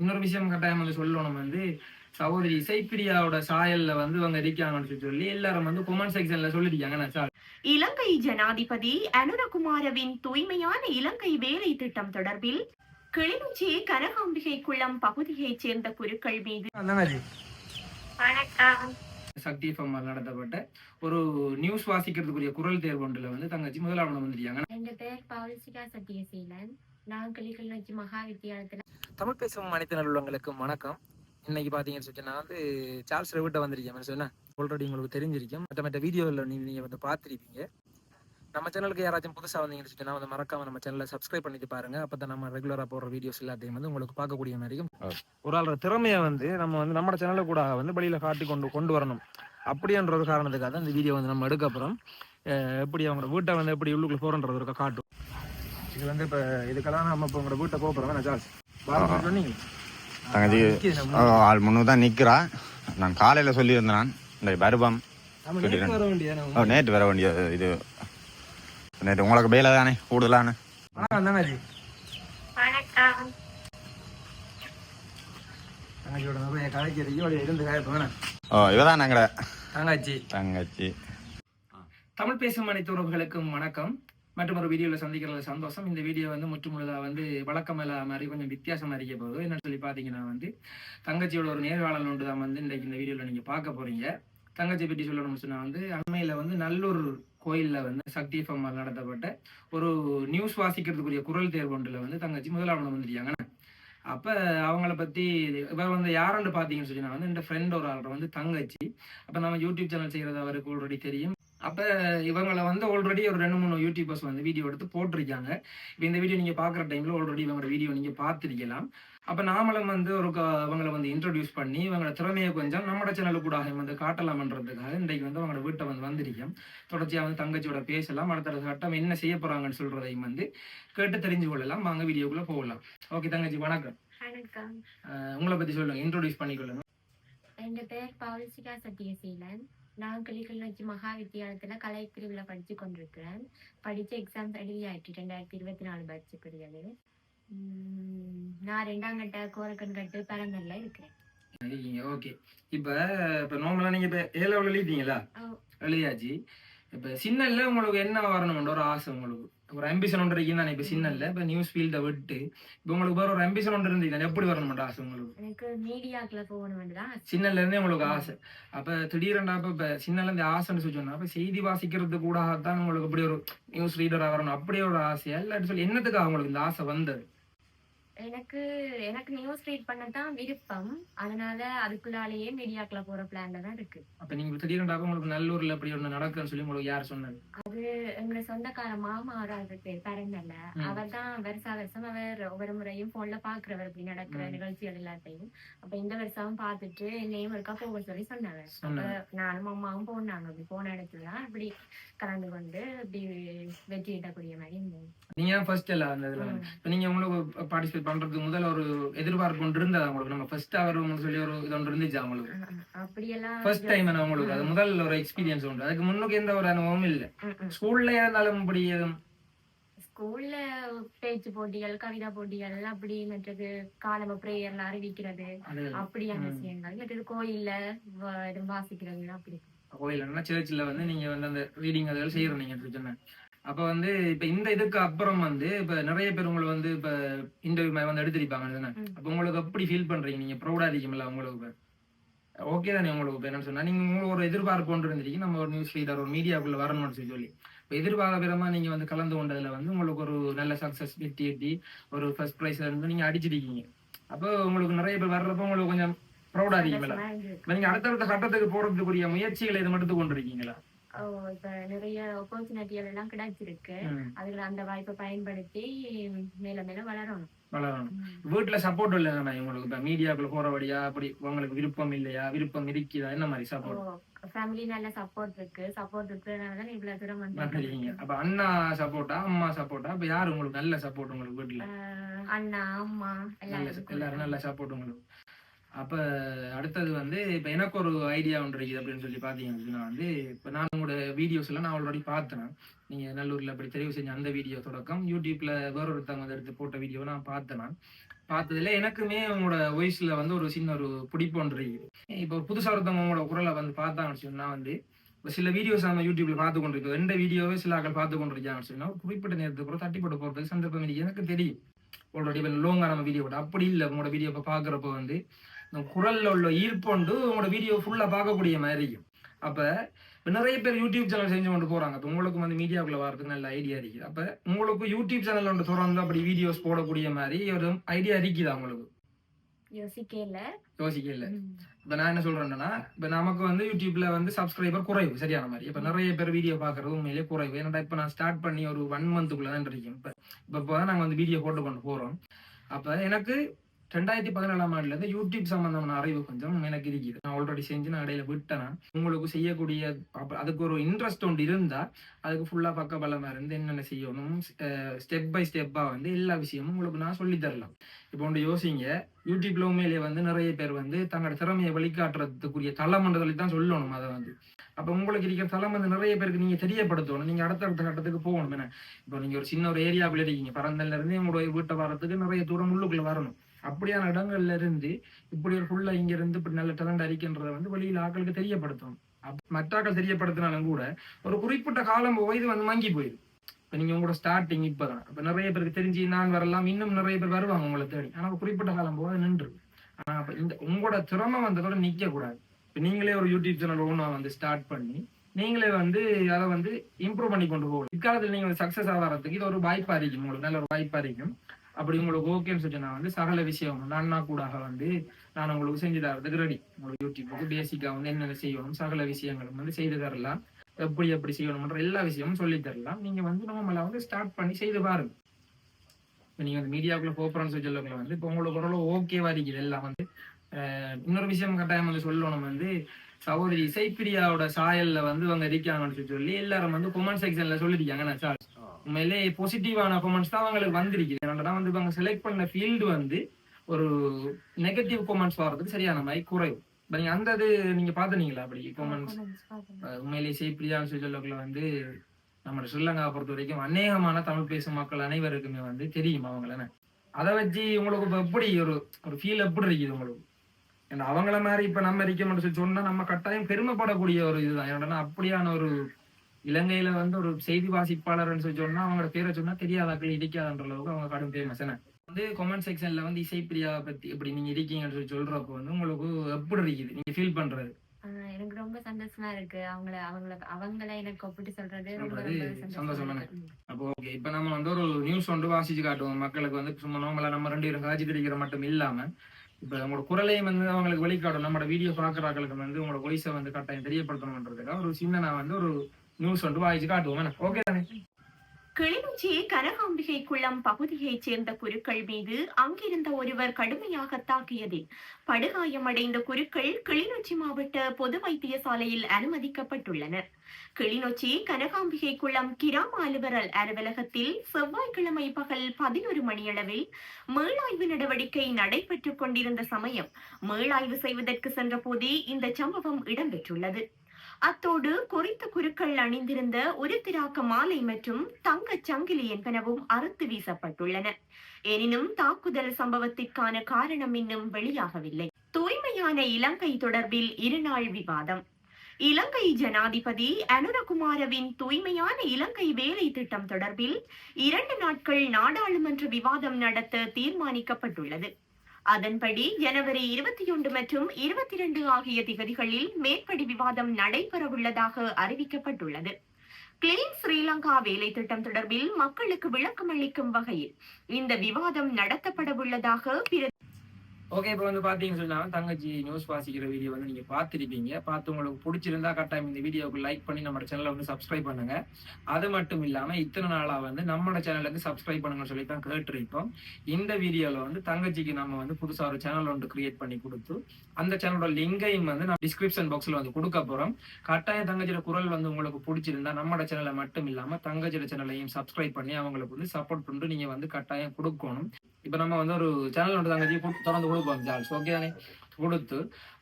இன்னொரு விஷயம் கட்டாயம் வந்து சொல்லணும் வந்து. சகோதரி இசைப்பிரியாவோட சாயல்ல வந்து இவங்க இருக்காங்கன்னு சொல்லி எல்லாரும் வந்து கொமெண்ட் செக்ஷன்ல சொல்லிருக்காங்க நான் சார். இலங்கை ஜனாதிபதி அனுரகுமாரவின் தூய்மையான இலங்கை வேலை திட்டம் தொடர்பில் கிளிநொச்சி கனகாம்பிகை குளம் பகுதியைச் சேர்ந்த குருக்கள் மீது சக்தி எஃப்எம்ஆர் நடத்தப்பட்ட ஒரு நியூஸ் வாசிக்கிறதுக்குரிய குரல் தேர்வு ஒன்றுல வந்து தங்கச்சி முதலாவணம் வந்துருக்காங்க. என் பேர் பவுல்சிகா சத்யசீலன் மகா வித்தியாலயத்தில் தமிழ் பேசும் அனைத்து நல்லுள்ளங்களுக்கும் வணக்கம். இன்னைக்கு பாத்தீங்கன்னு சொல்லி நான் வந்து சார்ல்ஸ் ரெவிட்ட வந்திருக்கேன். சொன்னேன் ஆல்ரெடி உங்களுக்கு தெரிஞ்சிருக்கும். மற்ற மற்ற வீடியோவில் நீங்க நீங்க வந்து பார்த்துருப்பீங்க. நம்ம சேனலுக்கு யாராச்சும் புதுசாக வந்தீங்கன்னு சொல்லி வந்து மறக்காம நம்ம சேனலை சப்ஸ்கிரைப் பண்ணிட்டு பாருங்க. அப்பதான் நம்ம ரெகுலரா போடுற வீடியோஸ் எல்லாத்தையும் வந்து உங்களுக்கு பார்க்கக்கூடிய மாதிரி இருக்கும். ஒரு ஆளோட திறமையை வந்து நம்ம வந்து நம்ம சேனல்ல கூட வந்து வெளியில காட்டி கொண்டு கொண்டு வரணும். அப்படின்ற ஒரு காரணத்துக்காக தான் இந்த வீடியோ வந்து நம்ம எடுக்க அப்புறம் எப்படி அவங்களோட வீட்டை வந்து எப்படி உள்ளுக்குள்ள போறன்றது ஒரு காட்டும். இது வந்து இப்போ இதுக்கெல்லாம் நம்ம இப்போ உங்களோட வீட்டை போகிறோம் பாருங்க சொன்னீங்க? தங்கச்சி ஆ, ஆள் முன்னு தான் நிற்கிறா நான் காலையில் சொல்லியிருந்தேன் நான். இந்த ஓ, நேற்று வர வேண்டிய? இது நேற்று உங்களுக்கு வேலை தானே? கூடுதலானே வணக்கம் தங்கச்சி. வணக்கம். தங்கச்சியோட நிறைய கதைக்கு இவட இருந்து காயப்போ வேணாம் ஓ இவ தான் எங்கட? தங்கச்சி. தங்கச்சி. தமிழ் பேசும் அனைத்து உறவுகளுக்கும் வணக்கம். மற்றும் ஒரு வீடியோவில் சந்திக்கிறதுல சந்தோஷம். இந்த வீடியோ வந்து முற்றுமுழுதாக வந்து வழக்கம் இல்லாத மாதிரி கொஞ்சம் வித்தியாசமா இருக்க போகுது. என்னன்னு சொல்லி பார்த்தீங்கன்னா வந்து தங்கச்சியோட ஒரு நேர்காணல் ஒன்று தான் வந்து இன்றைக்கு இந்த வீடியோவில் நீங்கள் பார்க்க போறீங்க. தங்கச்சி பற்றி சொல்லணும்னு சொன்னா வந்து அண்மையில் வந்து நல்லூர் கோயிலில் வந்து சக்தி எஃப்எம் நடத்தப்பட்ட ஒரு நியூஸ் வாசிக்கிறதுக்குரிய குரல் தேர்வு ஒன்றில் வந்து தங்கச்சி முதலாவணம் வந்துட்டாங்க அப்போ அவங்கள பற்றி இவர் வந்து யாருன்னு பார்த்தீங்கன்னு சொல்லி நான் வந்து என் ஃப்ரெண்ட் ஒரு ஆள்ற வந்து தங்கச்சி. அப்போ நம்ம யூடியூப் சேனல் செய்கிறது அவருக்கு ஆல்ரெடி தெரியும். அப்போ இவங்களை வந்து ஆல்ரெடி ஒரு ரெண்டு மூணு யூடியூபர்ஸ் வந்து வீடியோ எடுத்து போட்டிருக்காங்க. இப்போ இந்த வீடியோ நீங்கள் பார்க்குற டைமில் ஆல்ரெடி இவங்களோட வீடியோ நீங்கள் பார்த்துருக்கலாம். அப்போ நாமளும் வந்து ஒரு இவங்களை வந்து இன்ட்ரடியூஸ் பண்ணி இவங்களோட திறமையை கொஞ்சம் நம்மளோட சேனலுக்கு கூட வந்து காட்டலாம்ன்றதுக்காக இன்றைக்கு வந்து அவங்களோட வீட்டை வந்து வந்திருக்கோம். தொடர்ச்சியாக வந்து தங்கச்சியோட பேசலாம். அடுத்த கட்டம் என்ன செய்ய போகிறாங்கன்னு சொல்கிறதையும் வந்து கேட்டு தெரிஞ்சு கொள்ளலாம். வாங்க வீடியோக்குள்ளே போகலாம். ஓகே தங்கச்சி வணக்கம். உங்களை பற்றி சொல்லுங்கள் இன்ட்ரோடியூஸ் பண்ணிக்கொள்ளுங்க. என் பேர் பவுல்சிகா சத்யசீலன் நான் கிளிக்கிளிநொச்சி மகா வித்தியாலயத்தில் கலை பிரிவில் படித்து கொண்டிருக்கிறேன் படித்து எக்ஸாம்ஸ் எழுதியாயிட்டு ரெண்டாயிரத்தி இருபத்தி நாலு பேட்ச் பிரிவு உம், நான் ரெண்டாம் கட்ட கோரக்கன் கட்டு பரந்தல்ல இருக்கிறேன். ஓகே இப்போ இப்போ நார்மலாக நீங்கள் இப்போ ஏ லெவலில் எழுதிட்டீங்களா. எழுதியாச்சு. இப்போ சின்னல்ல உங்களுக்கு என்ன வரணும்ன்ற ஒரு ஆசை உங்களுக்கு? ஒரு அம்பிஷன் ஒன்று இருக்கீங்க தானே இப்போ சின்னல்ல இப்போ நியூஸ் ஃபீல்டை விட்டு இப்போ உங்களுக்கு வேற ஒரு அம்பிஷன் ஒன்று இருந்தீங்க எப்படி வரணும்ன்ற ஆசை உங்களுக்கு? எனக்கு மீடியாக்குள்ள ஆசை. இருந்தே உங்களுக்கு ஆசை. அப்போ திடீரெண்டா இப்போ இப்போ சின்னல இருந்து ஆசைன்னு சொல்லி சொன்னா அப்போ செய்தி வாசிக்கிறது கூட தான் உங்களுக்கு இப்படி ஒரு நியூஸ் ரீடராக வரணும். அப்படியே ஒரு ஆசையா? இல்லாட்டி சொல்லி என்னத்துக்காக உங்களுக்கு இந்த ஆசை வந்தது? எனக்கு எனக்கு நியூஸ் ரீட் பண்ண தான் விருப்பம். அதனால அதுக்குள்ளாலேயே மீடியாக்குள்ள போற பிளான்ல தான் இருக்கு. அப்போ நீங்கள் திடீரெண்டா உங்களுக்கு நல்லூரில் இப்படி ஒன்று நடக்குன்னு சொல்லி உங்களுக்கு யார் சொன்னது? அது எங்க சொந்தக்கார மாமா ஒரு பேர் பரந்தல்ல. அவர் தான் வருஷா வருஷம் அவர் ஒவ்வொரு முறையும் போன்ல பாக்குறவர் இப்படி நடக்கிற. நிகழ்ச்சிகள் எல்லாத்தையும். அப்ப இந்த வருஷம் பார்த்துட்டு என்னையும் இருக்கா போக சொல்லி சொன்னாங்க அப்ப நானும் அம்மாவும் போனாங்க. அப்படி போன இடத்துல இப்படி கலந்து கொண்டு இப்படி வெற்றி ஈட்டக்கூடிய மாதிரி இருந்தது. நீங்க ஃபர்ஸ்ட் எல்லாம் அந்த இதுல நீங்க உங்களுக்கு பார்ட்டிசிபேட் பண்றதுக்கு முதல்ல ஒரு எதிர்பார்ப்பு ஒன்று இருந்தது உங்களுக்கு? நம்ம ஃபர்ஸ்ட் அவர் உங்களுக்கு சொல்லி ஒரு இது ஒன்று இருந்துச்சு அஹ் அப்படியெல்லாம் ஃபர்ஸ்ட் டைம் உங்களுக்கு? அது முதல் ஒரு எக்ஸ்பீரியன்ஸ் உண்டு. அதுக்கு முன்னுக்கு எந்த ஒரு அனுபவமும் இல்லை. ஸ்கூல்ல இருந்தாலும் எதுவும்? ஸ்கூல்ல பேச்சு போட்டிகள் கவிதா போட்டிகள் அப்படி மற்றது காலம பிரேயர்ல அறிவிக்கிறது. அப்படியான. விஷயங்கள் மற்றது கோயில்ல வாசிக்கிறது அப்படி கோயில்னா சர்ச்சில் வந்து நீங்க வந்து அந்த ரீடிங் அதெல்லாம் செய்யறோம் நீங்க சொன்னேன் அப்ப வந்து இப்ப இந்த இதுக்கு அப்புறம் வந்து இப்ப நிறைய பேர் உங்களை வந்து இப்ப இன்டர்வியூ வந்து எடுத்திருப்பாங்க. அப்ப உங்களுக்கு எப்படி ஃபீல் பண்றீங்க? நீங்க ப்ரௌடா இருக்கீங்களா உங்களுக்கு ஓகே தானே உங்களுக்கு இப்ப என்னன்னு சொன்னா? நீங்க உங்களுக்கு ஒரு எதிர்பார்ப்பு கொண்டு இருந்திருக்கீங்க நம்ம ஒரு நியூஸ் ரீடர் ஒரு மீடியாக்குள்ள வரணும்னு சொல்லி சொல்லி. இப்போ எதிர்பார்க்கறமா நீங்க வந்து கலந்து கொண்டதுல வந்து உங்களுக்கு ஒரு நல்ல சக்சஸ் வெற்றி எட்டி ஒரு ஃபர்ஸ்ட் ப்ரைஸ்ல இருந்து நீங்க அடிச்சிருக்கீங்க அப்போ உங்களுக்கு நிறைய பேர் வர்றப்போ உங்களுக்கு கொஞ்சம் ப்ரௌடா இருக்கீங்களா. இப்ப நீங்க அடுத்தடுத்த கட்டத்துக்கு போறதுக்குரிய முயற்சிகளை இது மட்டும் கொண்டிருக்கீங்களா ஓ, இப்ப நிறைய ஆப்பர்ச்சுனிட்டிகள் எல்லாம் கிடைச்சிருக்கு. அதுல அந்த வாய்ப்பை பயன்படுத்தி மேல மேல வளரணும். வளரணும். வீட்டுல சப்போர்ட் இல்லைண்ணா உங்களுக்கு இப்ப மீடியாக்குள்ள போறபடியா அப்படி உங்களுக்கு விருப்பம் இல்லையா? விருப்பம் இருக்குதா? என்ன மாதிரி சப்போர்ட் ஃபேமிலி நல்ல சப்போர்ட் இருக்கு. சப்போர்ட் இருக்கிறதுனால இவ்வளவு தூரம் இருக்கீங்க வந்து அப்ப அண்ணா சப்போர்ட்டா அம்மா சப்போர்ட்டா அப்ப யாரு உங்களுக்கு நல்ல சப்போர்ட் உங்களுக்கு வீட்டுல அண்ணா அம்மா எல்லாரும் நல்ல சப்போர்ட் உங்களுக்கு. அப்போ அடுத்தது வந்து இப்போ எனக்கு ஒரு ஐடியா ஒன்று இருக்குது அப்படின்னு சொல்லி பாத்தீங்கன்னா வந்து இப்போ நான் உங்களோட வீடியோஸ் எல்லாம் நான் ஆல்ரெடி பார்த்தேன். நீங்கள் நல்லூரில் அப்படி தெரிவு செஞ்ச அந்த வீடியோ தொடக்கம். யூடியூப்பில் வேற ஒருத்தவங்க வந்து எடுத்து போட்ட வீடியோ நான் பார்த்தேன் நான். பார்த்ததுல எனக்குமே உங்களோட வாய்ஸ்ல வந்து ஒரு சின்ன ஒரு பிடிப்பு ஒன்று இருக்குது. இப்போ புதுசாக ஒருத்தவங்க உங்களோட குரலை வந்து பார்த்தாங்கன்னு சொன்னால் வந்து சில வீடியோஸ் நம்ம யூடியூப்ல பார்த்து கொண்டிருக்கோம். எந்த வீடியோவே சில ஆட்கள் பார்த்து கொண்டிருக்காங்கன்னு சொன்னா குறிப்பிட்ட நேரத்துக்கு கூட தட்டி போட்டு போகிறது சந்தர்ப்பம் எனக்கு தெரியும். ஆல்ரெடி இப்போ நம்ம வீடியோ போட்டு. அப்படி இல்லை உங்களோட வீடியோ இப்போ பார்க்குறப்ப வந்து குரல்ல உள்ள ஈர்ப்பொண்டு உங்களோட வீடியோ ஃபுல்லா பார்க்கக்கூடிய மாதிரி இருக்கும். அப்ப இப்ப நிறைய பேர் யூடியூப் சேனல் செஞ்சு கொண்டு போறாங்க. அப்ப உங்களுக்கு வந்து மீடியாக்குள்ள வரதுக்கு நல்ல ஐடியா இருக்குது. அப்ப உங்களுக்கு யூடியூப் சேனல் ஒன்று திறந்து அப்படி வீடியோஸ் போடக்கூடிய மாதிரி ஒரு ஐடியா இருக்குதா உங்களுக்கு? யோசிக்கல யோசிக்கல இப்ப நான் என்ன சொல்றேன்னா இப்ப நமக்கு வந்து யூடியூப்ல வந்து சப்ஸ்கிரைபர் குறைவு சரியான மாதிரி. இப்ப நிறைய பேர் வீடியோ பாக்குறது உண்மையிலேயே குறைவு. ஏன்னா இப்ப நான் ஸ்டார்ட் பண்ணி ஒரு ஒன் மந்த்துக்குள்ள தான் இருக்கேன் இப்ப இப்ப நாங்க வந்து வீடியோ போட்டு கொண்டு போறோம். அப்ப எனக்கு ரெண்டாயிரத்தி பதினேழாம் ஆண்டுல இருந்து யூடியூப் சம்பந்தமான அறிவு கொஞ்சம் எனக்கு இருக்குது. நான் ஆல்ரெடி செஞ்சு நான் இடையில விட்டேன் உங்களுக்கு செய்யக்கூடிய அதுக்கு ஒரு இன்ட்ரெஸ்ட் ஒன்று இருந்தா அதுக்கு ஃபுல்லா பக்க பலமா இருந்து என்னென்ன செய்யணும் ஸ்டெப் பை ஸ்டெப்பா வந்து எல்லா விஷயமும் உங்களுக்கு நான் சொல்லி தரலாம். இப்போ ஒன்று யோசிங்க யூடியூப்ல உண்மையிலேயே வந்து நிறைய பேர் வந்து தங்களோட திறமையை வழிகாட்டுறதுக்குரிய தளமன்றதை தான் சொல்லணும் அதை வந்து. அப்போ உங்களுக்கு இருக்கிற தளம் வந்து நிறைய பேருக்கு நீங்க தெரியப்படுத்தணும் நீங்க அடுத்த அடுத்த கட்டத்துக்கு போகணும். என்ன இப்போ நீங்க ஒரு சின்ன ஒரு ஏரியாவில் இருக்கீங்க பரந்தல்ல இருந்து உங்களுடைய வீட்டை வரத்துக்கு நிறைய தூரம் உள்ளுக்குள்ள வரணும். அப்படியான இடங்கள்ல இருந்து இப்படி ஒரு புள்ள இங்க இருந்து இப்படி நல்ல டேலண்ட் அடிக்கின்றத வந்து வெளியில ஆட்களுக்கு தெரியப்படுத்தணும். மற்றாக்கள் மற்ற ஆட்கள் தெரியப்படுத்தினாலும் கூட ஒரு குறிப்பிட்ட காலம் வயது வந்து மங்கி போயிடும். இப்ப நீங்க உங்களோட ஸ்டார்டிங் இப்பதான். இப்ப நிறைய பேருக்கு தெரிஞ்சு நான் வரலாம் இன்னும் நிறைய பேர் வருவாங்க உங்களை தேடி. ஆனா குறிப்பிட்ட காலம் போக நின்று ஆனா அப்ப இந்த உங்களோட திறமை வந்ததோட நிக்க கூடாது இப்ப நீங்களே ஒரு யூடியூப் சேனல் ஒன்றா வந்து ஸ்டார்ட் பண்ணி நீங்களே வந்து அதை வந்து இம்ப்ரூவ் பண்ணி கொண்டு போகலாம் இக்காலத்தில் நீங்க சக்சஸ் ஆகிறதுக்கு இது ஒரு வாய்ப்பா இருக்கும். உங்களுக்கு நல்ல ஒரு வாய்ப்பா இருக்கும். அப்படி உங்களுக்கு ஓகேன்னு சொல்லி நான் வந்து சகல விஷயம் நான் கூடாக வந்து நான் உங்களுக்கு செஞ்சு தரதுக்கு ரெடி உங்களுக்கு யூடியூப்புக்கு பேசிக்கா வந்து என்னென்ன செய்யணும் சகல விஷயங்களும் வந்து செய்து தரலாம். எப்படி எப்படி செய்யணும்ன்ற எல்லா விஷயமும் சொல்லி தரலாம். நீங்க வந்து நம்மள வந்து ஸ்டார்ட் பண்ணி செய்து பாருங்க. இப்போ நீங்கள் வந்து மீடியாக்குள்ள போறோம்னு சொல்லி வந்து இப்போ உங்களுக்கு ஓரளவு ஓகேவா இருக்குது. எல்லாம் வந்து இன்னொரு விஷயம் கட்டாயம் வந்து சொல்லணும் வந்து சகோதரி இசைப்பிரியாவோட சாயல்ல வந்து அவங்க இருக்காங்கன்னு சொல்லி சொல்லி எல்லாரும் வந்து கொமெண்ட் செக்ஷன்ல சொல்லிருக்காங்க நான் சார் உண்மையிலே பாசிட்டிவான கொமெண்ட்ஸ் தான் அவங்களுக்கு வந்திருக்குது. என்னடா வந்து இவங்க செலக்ட் பண்ண ஃபீல்டு வந்து ஒரு நெகட்டிவ் கொமெண்ட்ஸ் வர்றதுக்கு சரியான மாதிரி குறைவு நீங்க அந்த இது நீங்க பாத்துனீங்களா அப்படி கொமெண்ட்ஸ் உண்மையிலே இசைப்பிரியான்னு சொல்லி சொல்லக்குள்ள வந்து நம்ம ஸ்ரீலங்காவை பொறுத்த வரைக்கும் அநேகமான தமிழ் பேசும் மக்கள் அனைவருக்குமே வந்து தெரியும் அவங்கள. அதை வச்சு உங்களுக்கு இப்ப எப்படி ஒரு ஒரு ஃபீல் எப்படி இருக்குது உங்களுக்கு? ஏன்னா அவங்கள மாதிரி இப்ப நம்ம இருக்க மட்டும் சொல்லி சொன்னா நம்ம கட்டாயம் பெருமைப்படக்கூடிய ஒரு இதுதான். ஏன்னா அப்படியான ஒரு இலங்கையில வந்து ஒரு செய்தி வாசிப்பாளர்னு சொல்லி சொன்னா அவங்களோட பேரை சொன்னா தெரியாதாக்கள் இடிக்காதன்ற அளவுக்கு அவங்க கடும் ஃபேமஸ் என்ன வந்து கமெண்ட் செக்ஷன்ல வந்து இசைப்பிரியா பத்தி இப்படி நீங்க இருக்கீங்கன்னு சொல்லி சொல்றப்போ வந்து உங்களுக்கு எப்படி இருக்குது? நீங்க ஃபீல் பண்றது? எனக்கு ரொம்ப சந்தோஷமா இருக்கு. அவங்கள அவங்கள அவங்கள எனக்கு ஒப்பிட்டு சொல்றது ரொம்ப சந்தோஷமா. அப்போ ஓகே இப்ப நம்ம வந்து ஒரு நியூஸ் ஒன்று வாசிச்சு காட்டுவோம். மக்களுக்கு வந்து சும்மா நார்மலா நம்ம ரெண்டு பேரும் காட்சி கிடைக்கிற மட்டும் இல்லாம இப்ப உங்களோட குரலையும் வந்து அவங்களுக்கு வெளிக்காட்டும். நம்மளோட வீடியோ பாக்குறாங்களுக்கு வந்து உங்களோட வாய்ஸை வந்து கட்டாயம் தெரியப்படுத்தணுன்றதுக்காக ஒரு சின்ன நான் வந்து ஒரு நியூஸ் ஒன்று வாசிச்சு காட்டுவோம் ஓகே தானே? கிளிநொச்சி கனகாம்பிகை குளம் பகுதியைச் சேர்ந்த குருக்கள் மீது அங்கிருந்த ஒருவர் கடுமையாக தாக்கியதில் படுகாயமடைந்த குருக்கள் கிளிநொச்சி மாவட்ட பொது வைத்தியசாலையில் அனுமதிக்கப்பட்டுள்ளனர். கிளிநொச்சி கனகாம்பிகை குளம் கிராம அலுவலர் அலுவலகத்தில் செவ்வாய்க்கிழமை பகல் பதினொரு மணியளவில் மீளாய்வு நடவடிக்கை நடைபெற்றுக் கொண்டிருந்த சமயம் மீளாய்வு செய்வதற்கு சென்ற போதே இந்த சம்பவம் இடம்பெற்றுள்ளது. அத்தோடு குறித்த குருக்கள் அணிந்திருந்த ஒரு திராக்க மாலை மற்றும் தங்க சங்கிலி என்பனவும் அறுத்து வீசப்பட்டுள்ளன. எனினும் தாக்குதல் சம்பவத்திற்கான காரணம் இன்னும் வெளியாகவில்லை. தூய்மையான இலங்கை தொடர்பில் இருநாள் விவாதம். இலங்கை ஜனாதிபதி அனுரகுமாரவின் தூய்மையான இலங்கை வேலை திட்டம் தொடர்பில் இரண்டு நாட்கள் நாடாளுமன்ற விவாதம் நடத்த தீர்மானிக்கப்பட்டுள்ளது. அதன்படி ஜனவரி இருபத்தி ஒன்று மற்றும் இருபத்தி இரண்டு ஆகிய திகதிகளில் மேற்படி விவாதம் நடைபெறவுள்ளதாக அறிவிக்கப்பட்டுள்ளது. கிளீன் ஸ்ரீலங்கா வேலை திட்டம் தொடர்பில் மக்களுக்கு விளக்கம் அளிக்கும் வகையில் இந்த விவாதம் நடத்தப்படவுள்ளதாக பிர ஓகே இப்போ வந்து பார்த்தீங்கன்னு சொன்னாலும் தங்கச்சி நியூஸ் வாசிக்கிற வீடியோ வந்து நீங்கள் பார்த்துருப்பீங்க. பார்த்து உங்களுக்கு பிடிச்சிருந்தா கட்டாயம் இந்த வீடியோவுக்கு லைக் பண்ணி நம்ம சேனலை வந்து சப்ஸ்கிரைப் பண்ணுங்க. அது மட்டும் இல்லாமல் இத்தனை நாளாக வந்து நம்மளோட சேனலுக்கு சப்ஸ்கிரைப் பண்ணுங்கன்னு சொல்லி தான் கேட்டிருக்கோம். இந்த வீடியோவில் வந்து தங்கச்சிக்கு நம்ம வந்து புதுசாக ஒரு சேனல் ஒன்று கிரியேட் பண்ணி கொடுத்து அந்த சேனலோட லிங்கையும் வந்து நான் டிஸ்கிரிப்ஷன் பாக்ஸில் வந்து கொடுக்க போகிறோம் கட்டாயம் தங்கச்சியோட குரல் வந்து உங்களுக்கு பிடிச்சிருந்தா நம்மளோட சேனலை மட்டும் இல்லாமல் தங்கச்சியோட சேனலையும் சப்ஸ்கிரைப் பண்ணி அவங்களுக்கு வந்து சப்போர்ட் பண்ணிட்டு நீங்கள் வந்து கட்டாயம் கொடுக்கணும். இப்ப நம்ம வந்து ஒரு சேனல் ஒன்று தங்கச்சி திறந்து கொடுப்போம் ஜால்ஸ் ஓகே தானே? கொடுத்து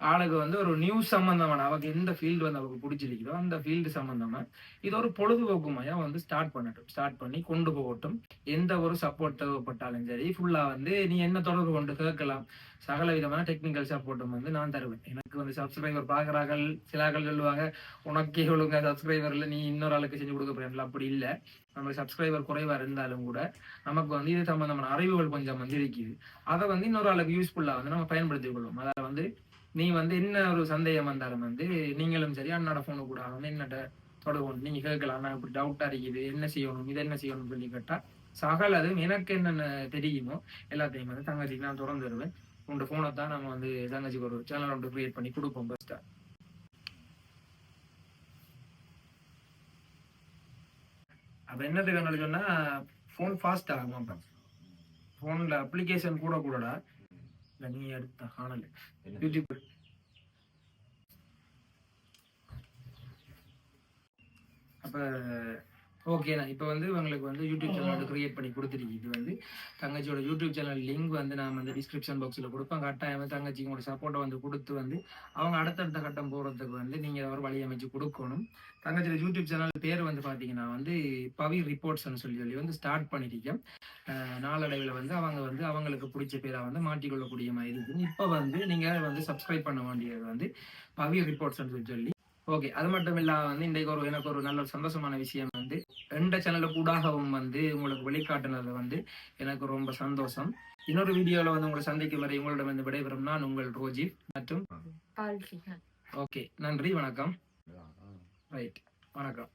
ஆளுக்கு வந்து ஒரு நியூஸ் சம்பந்தமான அவருக்கு எந்த ஃபீல்டு வந்து அவருக்கு பிடிச்சிருக்கிறோ அந்த ஃபீல்டு சம்பந்தமா இது ஒரு பொழுதுபோக்கு மையம் வந்து ஸ்டார்ட் பண்ணட்டும். ஸ்டார்ட் பண்ணி கொண்டு போகட்டும். எந்த ஒரு சப்போர்ட் தேவைப்பட்டாலும் சரி ஃபுல்லா வந்து நீ என்ன தொடர்பு கொண்டு கேட்கலாம். சகல விதமான டெக்னிக்கல் சப்போர்ட்டும் வந்து நான் தருவேன். எனக்கு வந்து சப்ஸ்கிரைபர் பார்க்குறார்கள் சிலாக்கள் சொல்லுவாங்க உனக்கே ஒழுங்க சப்ஸ்கிரைபர்ல நீ இன்னொரு ஆளுக்கு செஞ்சு கொடுக்க போறேன்ல அப்படி இல்லை. நம்ம சப்ஸ்கிரைபர் குறைவா இருந்தாலும் கூட நமக்கு வந்து இது சம்பந்தமான அறிவுகள் கொஞ்சம் வந்து இருக்குது. அதை வந்து இன்னொரு அளவுக்கு யூஸ்ஃபுல்லா வந்து நம்ம பயன்படுத்திக் கொள்வோம். அதாவது வந்து நீ வந்து என்ன ஒரு சந்தேகம் வந்தாலும் வந்து நீங்களும் சரி அண்ணோட போனு கூட வந்து என்னட்ட தொடர்பு நீங்க கேட்கலாம். நான் இப்படி டவுட்டா இருக்குது. என்ன செய்யணும்? இதை என்ன செய்யணும் சொல்லி கேட்டா அதுவும் எனக்கு என்னென்ன தெரியுமோ எல்லாத்தையும் வந்து தங்கச்சிக்கு நான் திறந்து தருவேன். ஃபோனை போனை தான் நம்ம வந்து தங்கச்சிக்கு ஒரு சேனல் ஒன்று கிரியேட் பண்ணி கொடுப்போம் பெஸ்ட்டாக அப்ப என்னதுக்கு என்ன சொன்னா ஃபோன் ஃபாஸ்ட் ஆகும் அப்ப ஃபோன்ல அப்ளிகேஷன் கூட கூடடா. இல்ல நீ எடுத்த காணல. யூடியூப் அப்ப ஓகேண்ணா இப்போ வந்து உங்களுக்கு வந்து யூடியூப் சேனல் கிரியேட் பண்ணி கொடுத்துருக்கு இது வந்து தங்கச்சியோட யூடியூப் சேனல் லிங்க் வந்து நான் வந்து டிஸ்கிரிப்ஷன் பாக்ஸில் கொடுப்பேன். கட்டாயம் வந்து தங்கச்சிக்கு உங்களோட சப்போர்ட்டை வந்து கொடுத்து வந்து அவங்க அடுத்தடுத்த கட்டம் போகிறதுக்கு வந்து நீங்கள் ஒரு வழி அமைச்சு கொடுக்கணும். தங்கச்சியோட யூடியூப் சேனல் பேர் வந்து பார்த்தீங்கன்னா வந்து பவி ரிப்போர்ட்ஸ்னு சொல்லி சொல்லி வந்து ஸ்டார்ட் பண்ணிருக்கேன். அஹ் நாளடைவில் வந்து அவங்க வந்து அவங்களுக்கு பிடிச்ச பேரை வந்து மாட்டிக்கொள்ளக்கூடிய மாதிரி இருக்குது இப்போ வந்து நீங்கள் வந்து சப்ஸ்கிரைப் பண்ண வேண்டியது வந்து பவி ரிப்போர்ட்ஸ்னு சொல்லி சொல்லி ஓகே அது மட்டும் இல்லாம வந்து இன்றைக்கு ஒரு எனக்கு ஒரு நல்ல ஒரு சந்தோஷமான விஷயம் வந்து ரெண்ட சேனலுக்கு கூடாகவும் வந்து உங்களுக்கு வெளிக்காட்டுனது வந்து எனக்கு ரொம்ப சந்தோஷம். இன்னொரு வீடியோல வந்து உங்களை சந்திக்கும் வரை உங்களிடம் வந்து விடைபெறும் நான் உங்கள் ரோஜித் மற்றும் ஓகே நன்றி வணக்கம். ரைட் வணக்கம்.